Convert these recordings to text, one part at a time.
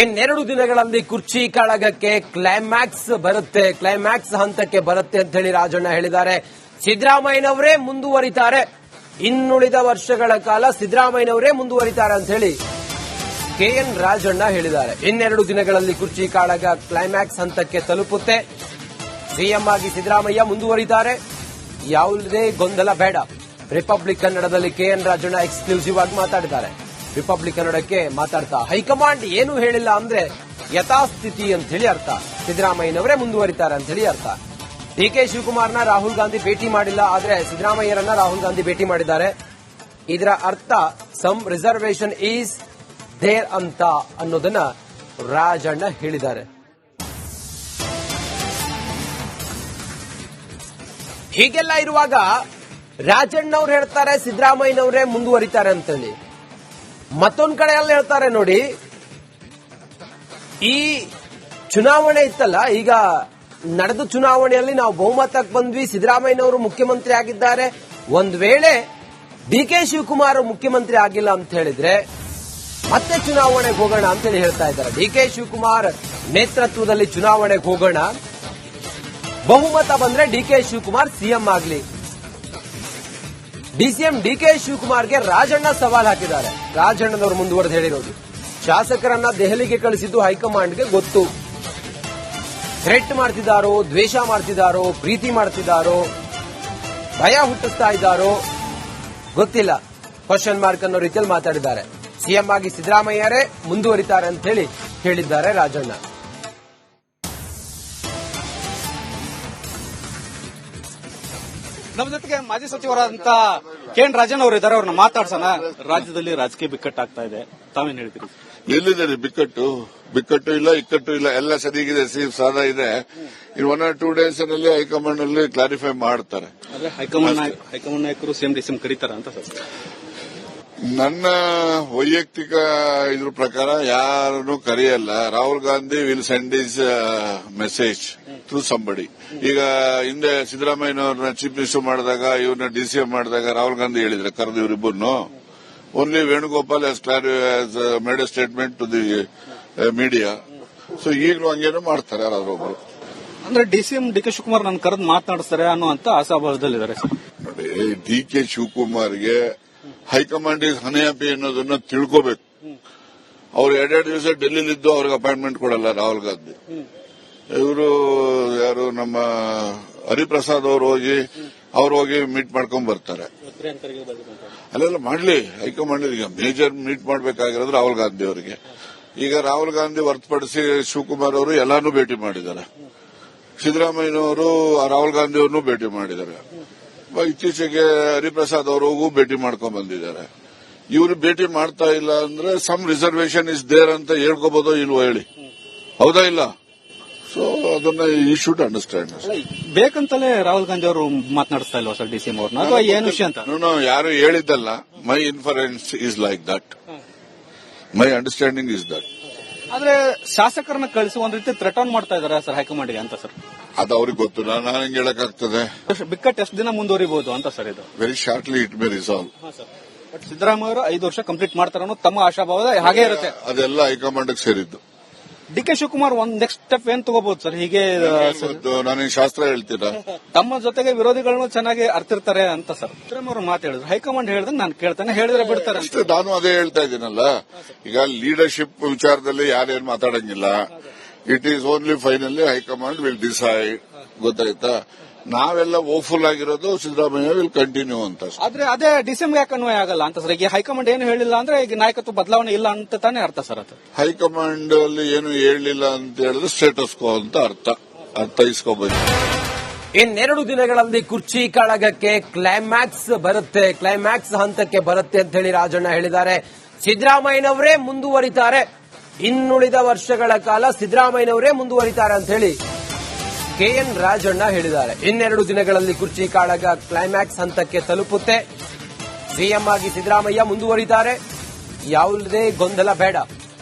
ಇನ್ನೆರಡು ದಿನಗಳಲ್ಲಿ ಕುರ್ಚಿ ಕಾಳಗಕ್ಕೆ ಕ್ಲೈಮ್ಯಾಕ್ಸ್ ಬರುತ್ತೆ. ಕ್ಲೈಮ್ಯಾಕ್ಸ್ ಹಂತಕ್ಕೆ ಬರುತ್ತೆ ಅಂತ ಹೇಳಿ ರಾಜಣ್ಣ ಹೇಳಿದ್ದಾರೆ. ಸಿದ್ದರಾಮಯ್ಯನವರೇ ಮುಂದುವರಿತಾರೆ. ಇನ್ನುಳಿದ ವರ್ಷಗಳ ಕಾಲ ಸಿದ್ದರಾಮಯ್ಯನವರೇ ಮುಂದುವರಿತಾರೆ ಅಂತ ಹೇಳಿ ಕೆಎನ್ ರಾಜಣ್ಣ ಹೇಳಿದ್ದಾರೆ. ಇನ್ನೆರಡು ದಿನಗಳಲ್ಲಿ ಕುರ್ಚಿ ಕಾಳಗ ಕ್ಲೈಮ್ಯಾಕ್ಸ್ ಹಂತಕ್ಕೆ ತಲುಪುತ್ತೆ. ಸಿಎಂ ಆಗಿ ಸಿದ್ದರಾಮಯ್ಯ ಮುಂದುವರಿತಾರೆ ಯಾವುದೇ ಗೊಂದಲ ಬೇಡ. ರಿಪಬ್ಲಿಕ್ ಕನ್ನಡದಲ್ಲಿ ಕೆಎನ್ ರಾಜಣ್ಣ ಎಕ್ಸ್ಕ್ಲೂಸಿವ್ ಆಗಿ ಮಾತಾಡಿದ್ದಾರೆ. ರಿಪಬ್ಲಿಕ್ ಕನ್ನಡಕ್ಕೆ ಮಾತಾಡ್ತಾ ಹೈಕಮಾಂಡ್ ಏನು ಹೇಳಿಲ್ಲ ಅಂದ್ರೆ ಯಥಾಸ್ಥಿತಿ ಅಂತ ಹೇಳಿ ಅರ್ಥ. ಸಿದ್ದರಾಮಯ್ಯನವರೇ ಮುಂದುವರಿತಾರೆ ಅಂತ ಹೇಳಿ ಅರ್ಥ. ಡಿ ಕೆ ಶಿವಕುಮಾರ್ನ ರಾಹುಲ್ ಗಾಂಧಿ ಭೇಟಿ ಮಾಡಿಲ್ಲ ಆದ್ರೆ ಸಿದ್ದರಾಮಯ್ಯರನ್ನ ರಾಹುಲ್ ಗಾಂಧಿ ಭೇಟಿ ಮಾಡಿದ್ದಾರೆ. ಇದರ ಅರ್ಥ ಸಮ್ ರಿಸರ್ವೇಶನ್ ಈಸ್ ದೇರ್ ಅಂತ ಅನ್ನೋದನ್ನ ರಾಜಣ್ಣ ಹೇಳಿದ್ದಾರೆ. ಹೀಗೆಲ್ಲ ಇರುವಾಗ ರಾಜಣ್ಣವ್ರು ಹೇಳ್ತಾರೆ, ಸಿದ್ದರಾಮಯ್ಯನವರೇ ಮುಂದುವರಿತಾರೆ ಅಂತೇಳಿ. ಮತ್ತೊಂದ್ ಕಡೆ ಎಲ್ಲ ಹೇಳ್ತಾರೆ ನೋಡಿ, ಈ ಚುನಾವಣೆ ಇತ್ತಲ್ಲ, ಈಗ ನಡೆದ ಚುನಾವಣೆಯಲ್ಲಿ ನಾವು ಬಹುಮತಕ್ಕೆ ಬಂದ್ವಿ, ಸಿದ್ದರಾಮಯ್ಯನವರು ಮುಖ್ಯಮಂತ್ರಿ ಆಗಿದ್ದಾರೆ. ಒಂದ್ ವೇಳೆ ಡಿ ಕೆ ಶಿವಕುಮಾರ್ ಮುಖ್ಯಮಂತ್ರಿ ಆಗಿಲ್ಲ ಅಂತ ಹೇಳಿದ್ರೆ ಮತ್ತೆ ಚುನಾವಣೆಗೆ ಹೋಗೋಣ ಅಂತೇಳಿ ಹೇಳ್ತಾ ಇದ್ದಾರೆ. ಡಿ ಕೆ ಶಿವಕುಮಾರ್ ನೇತೃತ್ವದಲ್ಲಿ ಚುನಾವಣೆಗೆ ಹೋಗೋಣ. ಬಹುಮತ ಬಂದ್ರೆ ಡಿ ಕೆ ಶಿವಕುಮಾರ್ ಸಿಎಂ ಆಗ್ಲಿ. ಡಿಸಿಎಂ ಡಿ ಕೆ ಶಿವಕುಮಾರ್ಗೆ ರಾಜಣ್ಣ ಸವಾಲ್ ಹಾಕಿದ್ದಾರೆ. ರಾಜಣ್ಣನವರು ಮುಂದುವರೆದು ಹೇಳಿರೋದು. ಶಾಸಕರನ್ನ ದೆಹಲಿಗೆ ಕಳಿಸಿದ್ದು ಹೈಕಮಾಂಡ್ಗೆ ಗೊತ್ತು. ಥ್ರೆಟ್ ಮಾಡ್ತಿದ್ದಾರೋ, ದ್ವೇಷ ಮಾಡ್ತಿದ್ದಾರೋ, ಪ್ರೀತಿ ಮಾಡ್ತಿದ್ದಾರೋ, ಭಯ ಹುಟ್ಟಿಸ್ತಾ ಇದ್ದಾರೋ ಗೊತ್ತಿಲ್ಲ. ಕ್ವಶನ್ ಮಾರ್ಕ್ ಅನ್ನೋ ರೀತಿಯಲ್ಲಿ ಮಾತಾಡಿದ್ದಾರೆ. ಸಿಎಂ ಆಗಿ ಸಿದ್ದರಾಮಯ್ಯರೇ ಮುಂದುವರಿತಾರೆ ಅಂತ ಹೇಳಿ ಹೇಳಿದ್ದಾರೆ ರಾಜಣ್ಣ. ನಮ್ಮ ಜೊತೆಗೆ ಮಾಜಿ ಸಚಿವರಾದಂತ ಕೆ ಎನ್ ರಾಜನ್ ಅವರು ಇದ್ದಾರೆ ಅವ್ರನ್ನ ಮಾತಾಡ್ಸೋಣ. ರಾಜ್ಯದಲ್ಲಿ ರಾಜಕೀಯ ಬಿಕ್ಕಟ್ಟಾಗ್ತಾ ಇದೆ. ತಾವೇನ್ ಹೇಳ್ತೀರಿ? ಎಲ್ಲಿದೆ ರೀ ಬಿಕ್ಕಟ್ಟು? ಬಿಕ್ಕಟ್ಟು ಇಲ್ಲ ಇಕ್ಕಟ್ಟು ಇಲ್ಲ ಎಲ್ಲ ಸರಿಗಿದೆ ಸೀಫ್ ಸಾದ ಇದೆ. ಇನ್ ಒನ್ ಆರ್ ಟೂ ಡೇಸ್ನಲ್ಲಿ ಹೈಕಮಾಂಡ್ನಲ್ಲಿ ಕ್ಲಾರಿಫೈ ಮಾಡ್ತಾರೆ. ಹೈಕಮಾಂಡ್ ಹೈಕಮಾಂಡ್ ನಾಯಕರು ಸಿಎಂ ಡಿಸಿಎಂ ಕರೀತಾರ ಅಂತ ಸರ್. ನನ್ನ ವೈಯಕ್ತಿಕ ಇದ್ರ ಪ್ರಕಾರ ಯಾರನ್ನು ಕರೆಯಲ್ಲ. Rahul Gandhi will send is message through somebody ಈಗ ಹಿಂದೆ ಸಿದ್ದರಾಮಯ್ಯನವ್ರನ್ನ ಚೀಫ್ ಮಿನಿಸ್ಟರ್ ಮಾಡಿದಾಗ ಇವ್ರನ್ನ ಡಿಸಿಎಂ ಮಾಡಿದಾಗ ರಾಹುಲ್ ಗಾಂಧಿ ಹೇಳಿದ್ರೆ ಕರೆದು ಇವರಿಬ್ಬರನ್ನು. Only Venugopal has made a statement to the media so ಈಗಲೂ ಹಂಗೇನು ಮಾಡ್ತಾರೆ ಯಾರಾದ್ರೂ ಒಬ್ಬರು ಅಂದ್ರೆ ಡಿಸಿಎಂ ಡಿ ಕೆ ಶಿವಕುಮಾರ್ ನನ್ನ ಕರೆದು ಮಾತನಾಡಿಸ್ತಾರೆ ಅನ್ನುವಂತ ಆಶಾಭಾವದಲ್ಲಿದ್ದಾರೆ. ಸರ್ ನೋಡಿ ಡಿ ಕೆ ಶಿವಕುಮಾರ್ಗೆ ಹೈಕಮಾಂಡ್ ಇಸ್ ಹ್ಯಾಪಿ ಅನ್ನೋದನ್ನ ತಿಳ್ಕೋಬೇಕು. ಅವ್ರು ಎರಡೆರಡು ದಿವಸ ಡೆಲ್ಲಿಲಿದ್ದು ಅವ್ರಿಗೆ ಅಪಾಯಿಂಟ್ಮೆಂಟ್ ಕೊಡಲ್ಲ ರಾಹುಲ್ ಗಾಂಧಿ. ಇವರು ಯಾರು ನಮ್ಮ ಹರಿಪ್ರಸಾದ್ ಅವರು ಹೋಗಿ, ಅವ್ರು ಹೋಗಿ ಮೀಟ್ ಮಾಡ್ಕೊಂಡ್ ಬರ್ತಾರೆ. ಅಲ್ಲೆಲ್ಲ ಮಾಡ್ಲಿ, ಹೈಕಮಾಂಡ್ ಈಗ ಮೇಜರ್ ಮೀಟ್ ಮಾಡಬೇಕಾಗಿರೋದು ರಾಹುಲ್ ಗಾಂಧಿ ಅವರಿಗೆ. ಈಗ ರಾಹುಲ್ ಗಾಂಧಿ ಹೊರತುಪಡಿಸಿ ಶಿವಕುಮಾರ್ ಅವರು ಎಲ್ಲಾನು ಭೇಟಿ ಮಾಡಿದ್ದಾರೆ. ಸಿದ್ದರಾಮಯ್ಯನವರು ರಾಹುಲ್ ಗಾಂಧಿ ಅವ್ರನ್ನೂ ಭೇಟಿ ಮಾಡಿದ್ದಾರೆ. ಇತ್ತೀಚೆಗೆ ಹರಿಪ್ರಸಾದ್ ಅವರಿಗೂ ಭೇಟಿ ಮಾಡ್ಕೊಂಡ್ ಬಂದಿದ್ದಾರೆ. ಇವರು ಭೇಟಿ ಮಾಡ್ತಾ ಇಲ್ಲ ಅಂದ್ರೆ ಸಮ್ ರಿಸರ್ವೇಶನ್ ಇಸ್ ದೇರ್ ಅಂತ ಹೇಳ್ಕೋಬಹುದೋ ಇಲ್ವೋ ಹೇಳಿ. ಹೌದಾ ಇಲ್ಲ? ಸೊ ಅದನ್ನ ಈ ಶುಡ್ ಅಂಡರ್ಸ್ಟ್ಯಾಂಡ್ ಬೇಕಂತಲೇ ರಾಹುಲ್ ಗಾಂಧಿ ಅವರು ಮಾತನಾಡಿಸ್ತಾ ಇಲ್ವಾ ಸರ್ ಡಿಸಿಎಂ ಅವ್ರನ್ನ ಅಥವಾ ಏನು ವಿಷಯ ಅಂತ? ನಾನು ಯಾರು ಹೇಳಿದ್ದಲ್ಲ my inference is like that my understanding is that ಆದ್ರೆ ಶಾಸಕರನ್ನ ಕಳಿಸುವ ಒಂದ್ ರೀತಿ ಥ್ರೆಟನ್ ಮಾಡ್ತಾ ಇದಾರೆ ಸರ್ ಹೈಕಮಾಂಡ್ಗೆ ಅಂತ ಸರ್? ಅದು ಅವ್ರಿಗೆ ಗೊತ್ತು. ನಾನು ಹೆಂಗ್ ಹೇಳಕ್ಕಾಗ್ತದೆ? ಬಿಕ್ಕಟ್ಟು ಎಷ್ಟು ದಿನ ಮುಂದುವರಿಬಹುದು ಅಂತ ಸರ್ ಇದು. Very shortly it may resolve but Siddaramaiah ಅವರು ಐದು ವರ್ಷ ಕಂಪ್ಲೀಟ್ ಮಾಡ್ತಾರ ಅನ್ನೋ ತಮ್ಮ ಆಶಾಭಾವ ಹಾಗೆ ಇರುತ್ತೆ. ಅದೆಲ್ಲ ಹೈಕಮಾಂಡ್ ಸೇರಿದ್ದು. ಡಿ ಕೆ ಶಿವಕುಮಾರ್ ಒಂದ್ ನೆಕ್ಸ್ಟ್ ಸ್ಟೆಪ್ ಏನ್ ತಗೋಬಹುದು ಸರ್? ಹೀಗೆ ನಾನು ಶಾಸ್ತ್ರ ಹೇಳ್ತೀರಾ? ತಮ್ಮ ಜೊತೆಗೆ ವಿರೋಧಿಗಳನ್ನು ಚೆನ್ನಾಗಿ ಅರ್ತಿರ್ತಾರೆ ಅಂತ ಸರ್. ಸಿದ್ದರಾಮಯ್ಯ ಅವರು ಹೇಳಿದ್ರು. ಹೈಕಮಾಂಡ್ ಹೇಳಿದ್ರೆ ನಾನು ಕೇಳ್ತಾನೆ ಹೇಳಿದ್ರೆ ಬಿಡ್ತಾರೆ ನಾನು ಅದೇ ಹೇಳ್ತಾ ಇದ್ದೀನಲ್ಲ. ಈಗ ಲೀಡರ್ಶಿಪ್ ವಿಚಾರದಲ್ಲಿ ಯಾರೇನ್ ಮಾತಾಡಂಗಿಲ್ಲ. It is only finally high command will decide ಗೊತ್ತಾಯ್ತಾ? ನಾವೆಲ್ಲ ಓಫುಲ್ ಆಗಿರೋದು ಸಿದ್ದರಾಮಯ್ಯ ವಿಲ್ ಕಂಟಿನ್ಯೂ ಅಂತ ಸರ್ ಆದ್ರೆ ಅದೇ ಡಿಸೆಂಬರ್ ಯಾಕೆ ಅನ್ವಯ ಆಗಲ್ಲ ಅಂತ ಸರ್? ಈಗ ಹೈಕಮಾಂಡ್ ಏನು ಹೇಳಿಲ್ಲ ಅಂದ್ರೆ ಈಗ ನಾಯಕತ್ವ ಬದಲಾವಣೆ ಇಲ್ಲ ಅಂತ ತಾನೇ ಅರ್ಥ ಸರ್ ಅದು? ಹೈಕಮಾಂಡ್ ಅಲ್ಲಿ ಏನು ಹೇಳಿಲ್ಲ ಅಂತ ಹೇಳಿದ್ರೆ ಸ್ಟೇಟಸ್ ಕೋ ಅಂತ ಅರ್ಥ. ಅರ್ಥ ಇಸ್ಕೋಬೇಕು ಇನ್ನೆರಡು ದಿನಗಳಲ್ಲಿ ಕುರ್ಚಿ ಕಾಳಗಕ್ಕೆ ಕ್ಲೈಮ್ಯಾಕ್ಸ್ ಬರುತ್ತೆ. ಕ್ಲೈಮ್ಯಾಕ್ಸ್ ಹಂತಕ್ಕೆ ಬರುತ್ತೆ ಅಂತ ಹೇಳಿ ರಾಜಣ್ಣ ಹೇಳಿದ್ದಾರೆ. ಸಿದ್ದರಾಮಯ್ಯನವರೇ ಮುಂದುವರಿತಾರೆ. ಇನ್ನುಳಿದ ವರ್ಷಗಳ ಕಾಲ ಸಿದ್ದರಾಮಯ್ಯನವರೇ ಮುಂದುವರಿತಾರೆ ಅಂತ ಹೇಳಿ ಕೆಎನ್ ರಾಜಣ್ಣ ಹೇಳಿದ್ದಾರೆ. ಇನ್ನೆರಡು ದಿನಗಳಲ್ಲಿ ಕುರ್ಚಿ ಕಾಳಗ ಕ್ಲೈಮ್ಯಾಕ್ಸ್ ಹಂತಕ್ಕೆ ತಲುಪುತ್ತೆ. ಸಿಎಂ ಆಗಿ ಸಿದ್ದರಾಮಯ್ಯ ಮುಂದುವರಿತಾರೆ ಯಾವುದೇ ಗೊಂದಲ ಬೇಡ.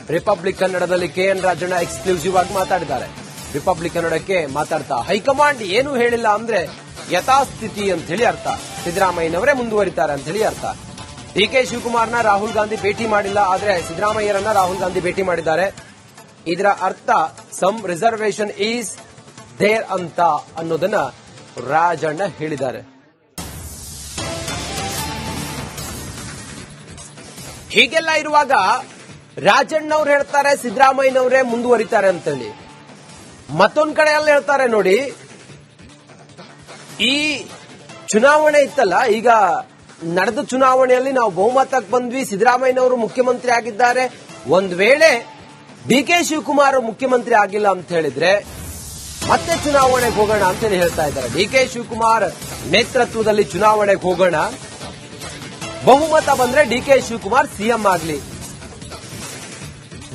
ರಿಪಬ್ಲಿಕ್ ಕನ್ನಡದಲ್ಲಿ ಕೆಎನ್ ರಾಜಣ್ಣ ಎಕ್ಸ್ಕ್ಲೂಸಿವ್ ಆಗಿ ಮಾತಾಡಿದ್ದಾರೆ. ರಿಪಬ್ಲಿಕ್ ಕನ್ನಡಕ್ಕೆ ಮಾತಾಡ್ತಾ ಹೈಕಮಾಂಡ್ ಏನು ಹೇಳಿಲ್ಲ ಅಂದ್ರೆ ಯಥಾಸ್ಥಿತಿ ಅಂತ ಹೇಳಿ ಅರ್ಥ. ಸಿದ್ದರಾಮಯ್ಯನವರೇ ಮುಂದುವರಿತಾರೆ ಅಂತ ಹೇಳಿ ಅರ್ಥ. ಡಿ ಕೆ ಶಿವಕುಮಾರ್ನ ರಾಹುಲ್ ಗಾಂಧಿ ಭೇಟಿ ಮಾಡಿಲ್ಲ, ಆದರೆ ಸಿದ್ದರಾಮಯ್ಯರನ್ನ ರಾಹುಲ್ ಗಾಂಧಿ ಭೇಟಿ ಮಾಡಿದ್ದಾರೆ. ಇದರ ಅರ್ಥ ಸಮ್ ರಿಸರ್ವೇಶನ್ ಈಸ್ ದೇರ್ ಅಂತ ಅನ್ನೋದನ್ನ ರಾಜಣ್ಣ ಹೇಳಿದ್ದಾರೆ. ಹೀಗೆಲ್ಲ ಇರುವಾಗ ರಾಜಣ್ಣವ್ರು ಹೇಳ್ತಾರೆ, ಸಿದ್ದರಾಮಯ್ಯನವರೇ ಮುಂದುವರಿತಾರೆ ಅಂತೇಳಿ. ಮತ್ತೊಂದ್ ಕಡೆ ಎಲ್ಲ ಹೇಳ್ತಾರೆ ನೋಡಿ. ಈ ಚುನಾವಣೆ ಇತ್ತಲ್ಲ, ಈಗ ನಡೆದ ಚುನಾವಣೆಯಲ್ಲಿ ನಾವು ಬಹುಮತಕ್ಕೆ ಬಂದ್ವಿ. ಸಿದ್ದರಾಮಯ್ಯನವರು ಮುಖ್ಯಮಂತ್ರಿ ಆಗಿದ್ದಾರೆ. ಒಂದ್ ವೇಳೆ ಡಿ ಕೆ ಶಿವಕುಮಾರ್ ಮುಖ್ಯಮಂತ್ರಿ ಆಗಿಲ್ಲ ಅಂತ ಹೇಳಿದ್ರೆ ಮತ್ತೆ ಚುನಾವಣೆಗೆ ಹೋಗೋಣ ಅಂತೇಳಿ ಹೇಳ್ತಾ ಇದ್ದಾರೆ. ಡಿ ಕೆ ಶಿವಕುಮಾರ್ ನೇತೃತ್ವದಲ್ಲಿ ಚುನಾವಣೆಗೆ ಹೋಗೋಣ. ಬಹುಮತ ಬಂದ್ರೆ ಡಿ ಕೆ ಶಿವಕುಮಾರ್ ಸಿಎಂ ಆಗಲಿ.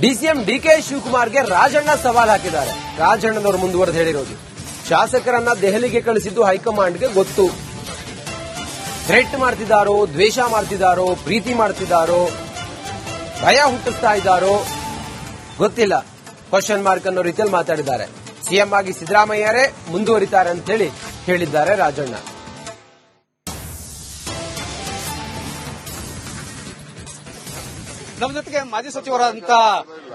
ಡಿಸಿಎಂ ಡಿ ಕೆ ಶಿವಕುಮಾರ್ಗೆ ರಾಜಣ್ಣ ಸವಾಲ್ ಹಾಕಿದ್ದಾರೆ. ರಾಜಣ್ಣನವರು ಮುಂದುವರೆದು ಹೇಳಿರೋದು. ಶಾಸಕರನ್ನ ದೆಹಲಿಗೆ ಕಳಿಸಿದ್ದು ಹೈಕಮಾಂಡ್ಗೆ ಗೊತ್ತು. ಥ್ರೆಟ್ ಮಾಡ್ತಿದ್ದಾರೋ, ದ್ವೇಷ ಮಾಡ್ತಿದ್ದಾರೋ, ಪ್ರೀತಿ ಮಾಡ್ತಿದ್ದಾರೋ, ಭಯ ಹುಟ್ಟಿಸ್ತಾ ಇದ್ದಾರೋ, ಗೊತ್ತಿಲ್ಲ. ಕ್ವಶನ್ ಮಾರ್ಕ್ ಅನ್ನೋ ರೀತಿಯಲ್ಲಿ ಮಾತಾಡಿದ್ದಾರೆ. ಸಿಎಂ ಆಗಿ ಸಿದ್ದರಾಮಯ್ಯರೇ ಮುಂದುವರಿತಾರೆ ಅಂತ ಹೇಳಿ ಹೇಳಿದ್ದಾರೆ ರಾಜಣ್ಣ. ನಮ್ಮ ಜೊತೆಗೆ ಮಾಜಿ ಸಚಿವರಾದಂತ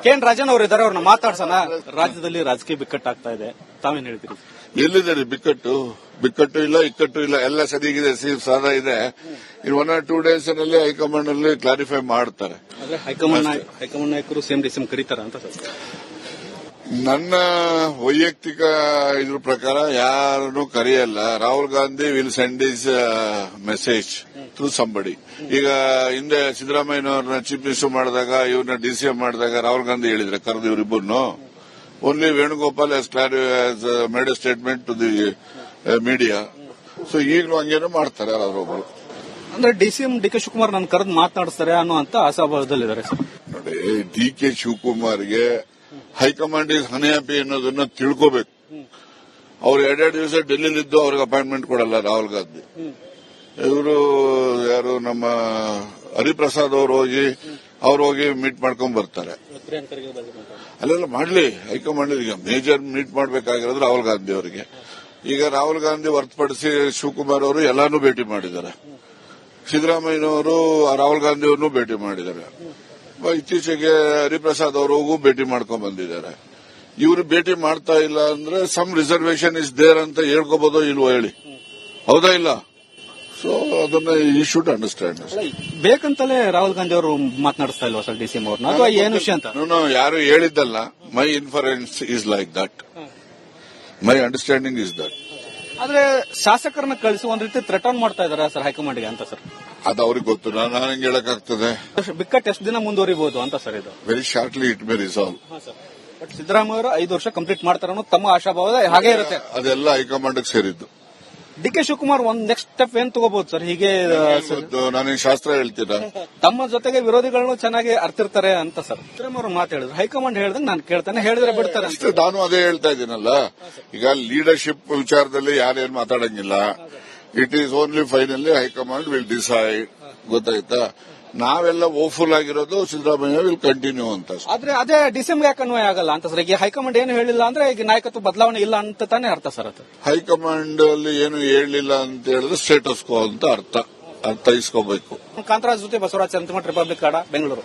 ಕೆ ಎನ್ ರಾಜನ್ ಅವರು ಇದ್ದಾರೆ ಅವ್ರನ್ನ ಮಾತಾಡ್ಸೋಣ. ರಾಜ್ಯದಲ್ಲಿ ರಾಜಕೀಯ ಬಿಕ್ಕಟ್ಟಾಗ್ತಾ ಇದೆ. ತಾವೇನ್ ಹೇಳ್ತೀರಿ? ಎಲ್ಲಿದ್ದಾರೆ? ಬಿಕ್ಕಟ್ಟು. ಬಿಕ್ಕಟ್ಟು ಇಲ್ಲ ಇಕ್ಕಟ್ಟು ಇಲ್ಲ ಎಲ್ಲ ಸರಿಗಿದೆ ಸೀಮ್ ಸಾಧ ಇದೆ. ಇನ್ ಒನ್ ಆರ್ ಟೂ ಡೇಸ್ನಲ್ಲಿ ಹೈಕಮಾಂಡ್ನಲ್ಲಿ ಕ್ಲಾರಿಫೈ ಮಾಡ್ತಾರೆ. ಹೈಕಮಾಂಡ್ ಹೈಕಮಾಂಡ್ ನಾಯಕರು ಸಿಎಂ ಸೇಮ್ ಕರೀತಾರ ಅಂತ ಸರ್. ನನ್ನ ವೈಯಕ್ತಿಕ ಇದ್ರ ಪ್ರಕಾರ ಯಾರನ್ನು ಕರೆಯಲ್ಲ. Rahul Gandhi will send is message through somebody ಈಗ ಹಿಂದೆ ಸಿದ್ದರಾಮಯ್ಯನವ್ರನ್ನ ಚೀಫ್ ಮಿನಿಸ್ಟರ್ ಮಾಡಿದಾಗ ಇವ್ರನ್ನ ಡಿಸಿಎಂ ಮಾಡಿದಾಗ ರಾಹುಲ್ ಗಾಂಧಿ ಹೇಳಿದ್ರೆ ಕರೆದು ಇವರಿಬ್ಬರನ್ನು. Only Venugopal has made a statement to the media so ಈಗಲೂ ಹಂಗೇನು ಮಾಡ್ತಾರೆ ಯಾರಾದ್ರೊಬ್ರು ಅಂದ್ರೆ ಡಿಸಿಎಂ ಡಿ ಕೆ ಶಿವಕುಮಾರ್ ನನ್ನ ಕರೆದು ಮಾತನಾಡಿಸ್ತಾರೆ ಅನ್ನೋ ಅಂತ ಆಶಾಭಾವದಲ್ಲಿದ್ದಾರೆ ನೋಡಿ ಡಿ ಕೆ ಶಿವಕುಮಾರ್ಗೆ ಹೈಕಮಾಂಡ್ ಇಸ್ ಹ್ಯಾಪಿ ಅನ್ನೋದನ್ನ ತಿಳ್ಕೋಬೇಕು. ಅವ್ರು ಎರಡೆರಡು ದಿವಸ ಡೆಲ್ಲಿಲಿದ್ದು ಅವ್ರಿಗೆ ಅಪಾಯಿಂಟ್ಮೆಂಟ್ ಕೊಡಲ್ಲ ರಾಹುಲ್ ಗಾಂಧಿ. ಇವರು ಯಾರು ನಮ್ಮ ಹರಿಪ್ರಸಾದ್ ಅವರು ಹೋಗಿ, ಅವ್ರು ಹೋಗಿ ಮೀಟ್ ಮಾಡ್ಕೊಂಡ್ ಬರ್ತಾರೆ. ಅಲ್ಲೆಲ್ಲ ಮಾಡ್ಲಿ, ಹೈಕಮಾಂಡ್ ಈಗ ಮೇಜರ್ ಮೀಟ್ ಮಾಡ್ಬೇಕಾಗಿರೋದು ರಾಹುಲ್ ಗಾಂಧಿ ಅವರಿಗೆ. ಈಗ ರಾಹುಲ್ ಗಾಂಧಿ ಹೊರತುಪಡಿಸಿ ಶಿವಕುಮಾರ್ ಅವರು ಎಲ್ಲಾನು ಭೇಟಿ ಮಾಡಿದ್ದಾರೆ. ಸಿದ್ದರಾಮಯ್ಯನವರು, ರಾಹುಲ್ ಗಾಂಧಿ ಅವ್ರನ್ನೂ ಭೇಟಿ ಮಾಡಿದ್ದಾರೆ. ಇತ್ತೀಚೆಗೆ ಹರಿಪ್ರಸಾದ್ ಅವರಿಗೂ ಭೇಟಿ ಮಾಡ್ಕೊಂಡ್ ಬಂದಿದ್ದಾರೆ. ಇವರು ಭೇಟಿ ಮಾಡ್ತಾ ಇಲ್ಲ ಅಂದ್ರೆ ಸಮ್ ರಿಸರ್ವೇಶನ್ ಇಸ್ ದೇರ್ ಅಂತ ಹೇಳ್ಕೋಬೋದೋ ಇಲ್ವೋ ಹೇಳಿ. ಹೌದಾ ಇಲ್ಲ? ಸೊ ಅದನ್ನ ಈ ಶುಡ್ ಅಂಡರ್ಸ್ಟ್ಯಾಂಡ್ ಬೇಕಂತಲೇ ರಾಹುಲ್ ಗಾಂಧಿ ಅವರು ಮಾತನಾಡಿಸ್ತಾ ಇಲ್ವಾ ಸರ್ ಡಿಸಿಎಂ ಅವ್ರನ್ನ? ಅಥವಾ ಏನು ವಿಷಯ ಅಂತ? ಯಾರು ಹೇಳಿದ್ದಲ್ಲ my inference is like that my understanding is that ಆದ್ರೆ ಶಾಸಕರನ್ನ ಕಳಿಸಿ ಒಂದ್ ರೀತಿ ಥ್ರೆಟನ್ ಮಾಡ್ತಾ ಇದಾರೆ ಸರ್ ಹೈಕಮಾಂಡ್ಗೆ ಅಂತ ಸರ್? ಅದು ಅವ್ರಿಗೆ ಗೊತ್ತು. ನಾನು ಹೆಂಗ್ ಹೇಳಕ್ಕಾಗ್ತದೆ? ಬಿಕ್ಕಟ್ ಎಷ್ಟು ದಿನ ಮುಂದುವರಿಬಹುದು ಅಂತ ಸರ್ ಇದು. Very shortly it may resolve but Siddaramaiah ಅವರು ಐದು ವರ್ಷ ಕಂಪ್ಲೀಟ್ ಮಾಡ್ತಾರ ತಮ್ಮ ಆಶಾಭಾವ ಹಾಗೆ ಇರುತ್ತೆ. ಅದೆಲ್ಲ ಹೈಕಮಾಂಡ್ ಸೇರಿದ್ದು. ಡಿ ಕೆ ಶಿವಕುಮಾರ್ ಒಂದ್ ನೆಕ್ಸ್ಟ್ ಸ್ಟೆಪ್ ಏನ್ ತಗೋಬಹುದು ಸರ್ ಹೀಗೆ ನಾನೇನ್ ಶಾಸ್ತ್ರ ಹೇಳ್ತೀರಾ? ತಮ್ಮ ಜೊತೆಗೆ ವಿರೋಧಿಗಳನ್ನು ಚೆನ್ನಾಗಿ ಅರ್ತಿರ್ತಾರೆ ಅಂತ ಸರ್ ಅವರು ಅವರು ಹೇಳಿದ್ರು. ಹೈಕಮಾಂಡ್ ಹೇಳಿದ್ರೆ ನಾನು ಕೇಳ್ತಾನೆ. ಹೇಳಿದ್ರೆ ಬಿಡ್ತಾರೆ. ನಾನು ಅದೇ ಹೇಳ್ತಾ ಇದ್ದೀನಲ್ಲ. ಈಗ ಲೀಡರ್ಶಿಪ್ ವಿಚಾರದಲ್ಲಿ ಯಾರೇನು ಮಾತಾಡಂಗಿಲ್ಲ. It is only finally high command will decide ಗೊತ್ತಾಯ್ತಾ? ನಾವೆಲ್ಲ ಓಫುಲ್ ಆಗಿರೋದು ಸಿದ್ದರಾಮಯ್ಯ ವಿಲ್ ಕಂಟಿನ್ಯೂ ಅಂತ. ಆದ್ರೆ ಅದೇ ಡಿಸೆಂಬರ್ ಯಾಕೆ ಅನ್ವಯ ಆಗಲ್ಲ ಅಂತ ಸರ್? ಈಗ ಹೈಕಮಾಂಡ್ ಏನು ಹೇಳಿಲ್ಲ ಅಂದ್ರೆ ಈಗ ನಾಯಕತ್ವ ಬದಲಾವಣೆ ಇಲ್ಲ ಅಂತ ತಾನೇ ಅರ್ಥ ಸರ್ ಅದು? ಹೈಕಮಾಂಡ್ ಅಲ್ಲಿ ಏನು ಹೇಳಿಲ್ಲ ಅಂತ ಹೇಳಿದ್ರೆ ಸ್ಟೇಟಸ್ ಕೋ ಅಂತ ಅರ್ಥ. ಅರ್ಥ ಇಸ್ಕೋಬೇಕು ಕಾಂತರಾಜ್ ಜೊತೆ ಬಸವರಾಜ್ ಚಂದ್ರಮಠ ರಿಪಬ್ಲಿಕ್ ಕಾಡ ಬೆಂಗಳೂರು.